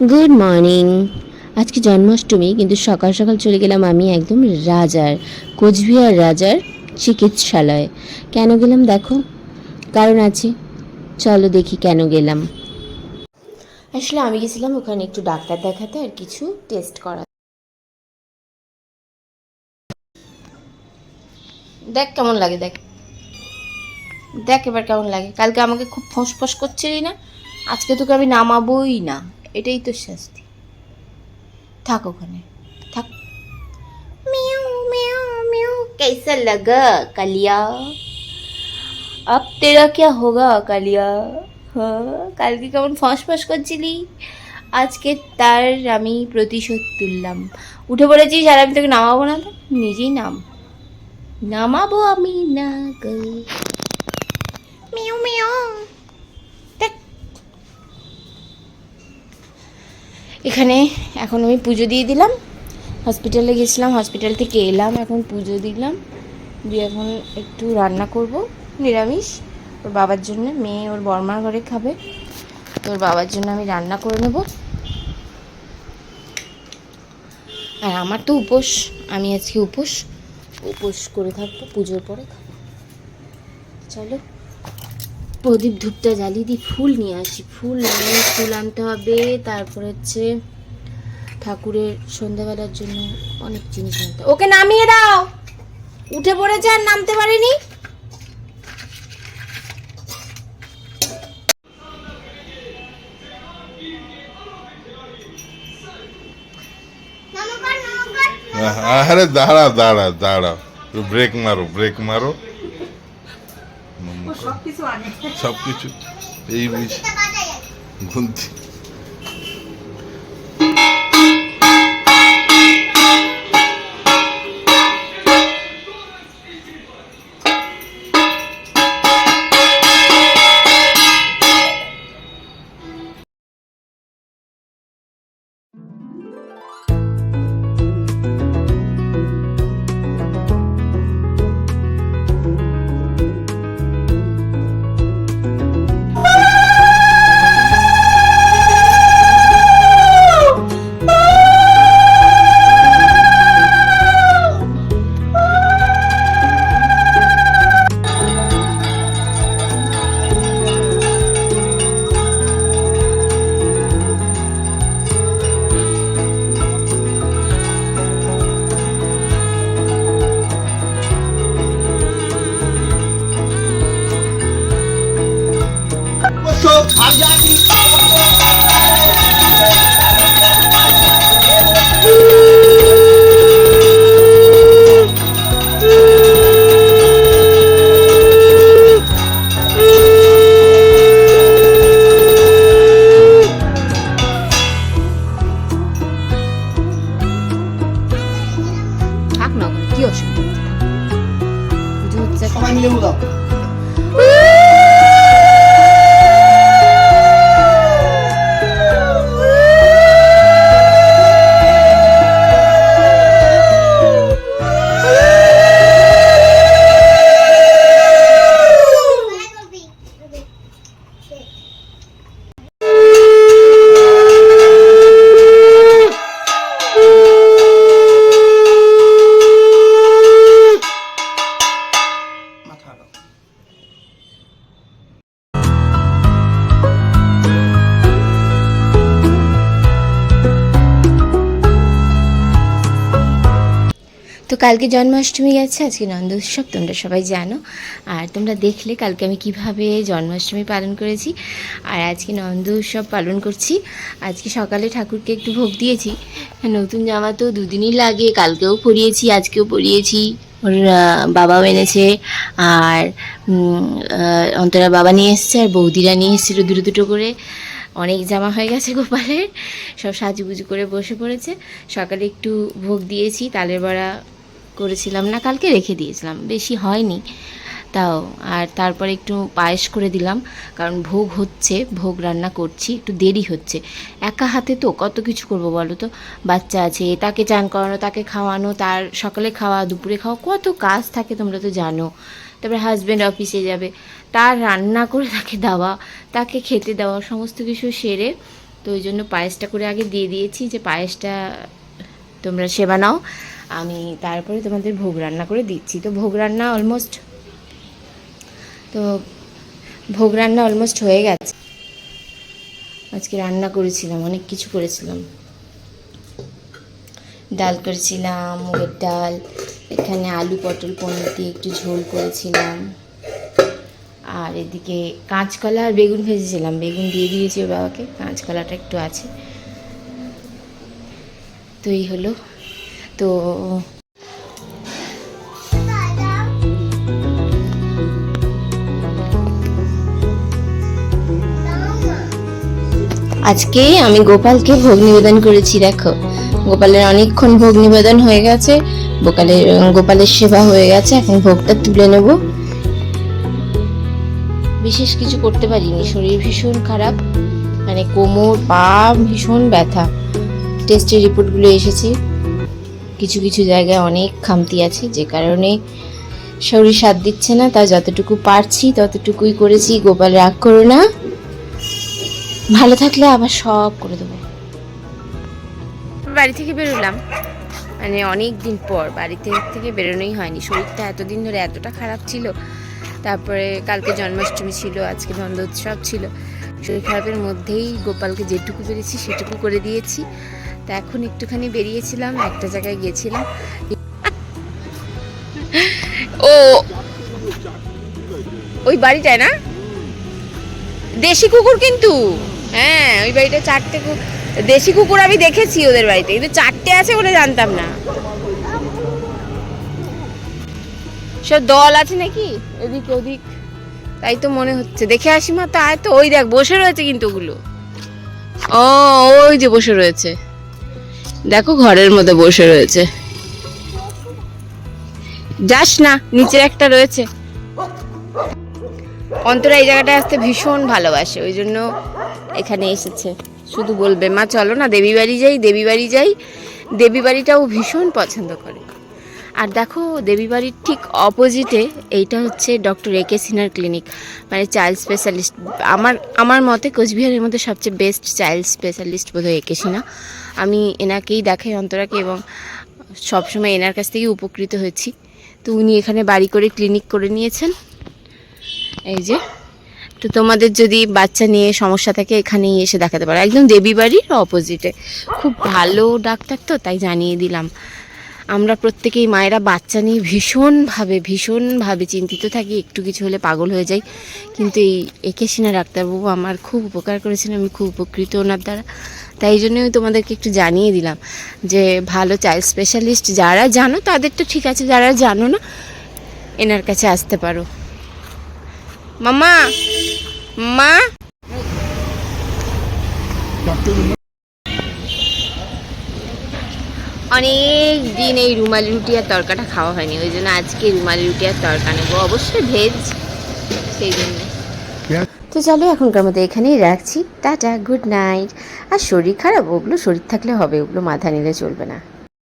Good morning আজকে জন্মাষ্টমী, কিন্তু সকাল সকাল চলে গেলাম আমি একদম রাজার, কোচবিহার রাজার চিকিৎসালয়ে। কেন গেলাম দেখো? কারণ আছে। চলো দেখি কেন গেলাম। আসলে আমি গেছিলাম ওখানে একটু ডাক্তার দেখাতে আর কিছু টেস্ট করা। দেখ কেমন লাগে, দেখ। দেখ এবার কেমন লাগে। কালকে আমাকে খুব ফসফস করছিলি না? আজকে তোকে আমি নামাবোই না। এটাই তো শাস্তি। থাক ওখানে। থাক। কেসা লাগা, কালিয়া? আপ তেরা ক্যা হোগা, কালিয়া? হ্যাঁ, কালকে কেমন ফস ফাঁস করছিলি? আজকে তার আমি প্রতিশোধ তুললাম। উঠে পড়েছিস আর আমি তোকে নামাবো না তো? নিজেই নাম। নামাবো আমি না গো। Mu mu. এখানে এখন আমি পুজো দিয়ে দিলাম। হসপিটালে গেছিলাম, হসপিটাল থেকে এলাম, এখন পুজো দিলাম। দিয়ে এখন একটু রান্না করব, নিরামিষ। ওর বাবার জন্য, মেয়ে ওর বর্মার ঘরে খাবে। তো ওর বাবার জন্য আমি রান্না করে নেব। আর আমার তো উপোস, আমি আজকে উপোস। উপোস করে থাকব, পুজোর পরে খাব। চলো। প্রদীপ ধূপটা জ্বালিয়ে দিই ফুল নিয়ে আসি। ফুল নিয়ে ফুল আনতে হবে, তারপরে হচ্ছে ঠাকুরের সন্ধ্যাবেলার জন্য অনেক জিনিস আনতে ওকে নামিয়ে দাও! উঠে পড়েছে আর নামতে পারেনি। আরে দাঁড়া দাঁড়া দাঁড়া। ব্রেক মারো ব্রেক মারো। সব কিছু এই বুঝি। গুনতি থাক তো কালকে জন্মাষ্টমী গেছে, আজকে নন্দ উৎসব, তোমরা সবাই জানো। আর তোমরা দেখলে কালকে আমি কীভাবে জন্মাষ্টমী পালন করেছি। আর আজকে নন্দ উৎসব পালন করছি। আজকে সকালে ঠাকুরকে একটু ভোগ দিয়েছি। নতুন জামা তো দুদিনই লাগে, কালকেও পরিয়েছি, আজকেও পরিয়েছি। ওর বাবাও এনেছে। আর অন্তরা বাবা নিয়ে এসছে, আর বৌদিরা নিয়ে এসেছিল দুটো দুটো করে। অনেক জামা হয়ে গেছে গোপালের। সব সাজুগুজু করে বসে পড়েছে। সকালে একটু ভোগ দিয়েছি, তালের বড়া করেছিলাম না, কালকে রেখে দিয়েছিলাম। বেশি হয়নি। তাও, আর তারপরে একটু পায়েস করে দিলাম, কারণ ভোগ হচ্ছে, ভোগ রান্না করছি, একটু দেরি হচ্ছে। একা হাতে তো, কত কিছু করব বলো তো? বাচ্চা আছে, তাকে চান করানো, তাকে খাওয়ানো, তার সকালে খাওয়া, দুপুরে খাওয়া, কত কাজ থাকে তোমরা তো জানো। তারপরে হাজব্যান্ড অফিসে যাবে, তার রান্না করে তাকে দেওয়া, তাকে খেতে দেওয়া, সমস্ত কিছু সেরে, তো ওই জন্য পায়েসটা করে আগে দিয়ে দিয়েছি যে পায়েসটা তোমরা সেবা নাও। আমি তারপরে তোমাদের ভোগ রান্না করে দিচ্ছি। তো ভোগ রান্না অলমোস্ট তো ভোগ রান্না অলমোস্ট হয়ে গেছে। আজকে রান্না করেছিলাম, অনেক কিছু করেছিলাম। ডাল করেছিলাম, মুগের ডাল, এখানে আলু, পটল, পনির দিয়ে একটু ঝোল করেছিলাম। আর এদিকে কাঁচকলা আর বেগুন ভেজেছিলাম। বেগুন দিয়ে দিয়েছি ওর বাবাকে, কাঁচকলাটা একটু আছে। তো এই হলো তো আজকে আমি গোপালকে ভোগ নিবেদন করেছি, দেখো। গোপালের অনেকক্ষণ ভোগ নিবেদন হয়ে গেছে। গোপালের গোপালের সেবা হয়ে গেছে, এখন ভোগটা তুলে নেব। বিশেষ কিছু করতে পারিনি, শরীর ভীষণ খারাপ মানে কোমর, পা ভীষণ ব্যথা। টেস্টের রিপোর্টগুলো এসেছে। কিছু কিছু জায়গায় অনেক খামতি আছে, যে কারণে শরীর সাথ দিচ্ছে না, তা যতটুকু পারছি ততটুকুই করেছি। গোপাল, রাগ করো না। ভালো থাকলে আবার সব করে দেবো। বাড়ি থেকে বেরোলাম। মানে অনেক দিন পর বাড়িতে থেকে বেরোনোই হয়নি। শরীরটা এতদিন ধরে এতটা খারাপ ছিল, তারপরে কালকে জন্মাষ্টমী ছিল, আজকে নন্দোৎসব ছিল। শরীর খারাপের মধ্যেই গোপালকে যেটুকু পেরেছি সেটুকু করে দিয়েছি। তা এখন একটুখানি বেরিয়েছিলাম, একটা জায়গায় গেছিলাম ও, ওই বাড়িটায় না? দেশি কুকুর কিন্তু। হ্যাঁ ওই বাড়িটা চারটে দেশি কুকুর আমি দেখেছি ওদের বাড়িতে, কিন্তু চারটে আছে বলে জানতাম না। সব দল আছে নাকি? এদিক ওদিক। তাই তো মনে হচ্ছে। দেখে আসি মা, তাই তো, ওই দেখ, বসে রয়েছে কিন্তু ওগুলো। ও, ওই যে বসে রয়েছে। দেখো ঘরের মধ্যে বসে রয়েছে। যাস না, নিচের একটা রয়েছে। অন্তরা এই জায়গাটা আসতে ভীষণ ভালোবাসে, ওই জন্য এখানে এসেছে। শুধু বলবে, মা, চলো না দেবী বাড়ি যাই দেবী বাড়ি যাই। দেবী বাড়িটাও ভীষণ পছন্দ করে। আর দেখো দেবী বাড়ির ঠিক অপোজিটে এইটা হচ্ছে ডক্টর একে সিনার ক্লিনিক মানে চাইল্ড স্পেশালিস্ট আমার আমার মতে কোচবিহারের মধ্যে সবচেয়ে বেস্ট চাইল্ড স্পেশালিস্ট বোধহয় একে সিনা আমি এনাকেই দেখাই অন্তরাকে এবং সবসময় এনার কাছ থেকেই উপকৃত হয়েছি। তো উনি এখানে বাড়ি করে ক্লিনিক করে নিয়েছেন। এই যে, তো তোমাদের যদি বাচ্চা নিয়ে সমস্যা থাকে এখানেই এসে দেখাতে পারো। একদম দেবী বাড়ির অপোজিটে খুব ভালো ডাক্তার তো, তাই জানিয়ে দিলাম। আমরা প্রত্যেকেই মায়েরা বাচ্চা নিয়ে ভীষণভাবে ভীষণভাবে চিন্তিত থাকি। একটু কিছু হলে পাগল হয়ে যাই। কিন্তু এই একে সিনা ডাক্তারবাবু আমার খুব উপকার করেছেন, আমি খুব উপকৃত ওনার দ্বারা। তাই জন্যই তোমাদেরকে একটু জানিয়ে দিলাম যে, ভালো চাইল্ড স্পেশালিস্ট যারা জানো, তাদের তো ঠিক আছে, যারা জানো না, এনার কাছে আসতে পারো। মামা মা অনেক দিন এই রুমালি রুটি আর তরকাটা খাওয়া হয়নি, ওই জন্য আজকে রুমালি রুটি আর তরকা নেব। অবশ্যই ভেজ, সেই জন্য। তো চলো, এখনকার মতো এখানেই রাখছি। Tata, good night. আর শরীর খারাপ, ওগুলো শরীর থাকলে হবে, ওগুলো মাথা নিলে চলবে না।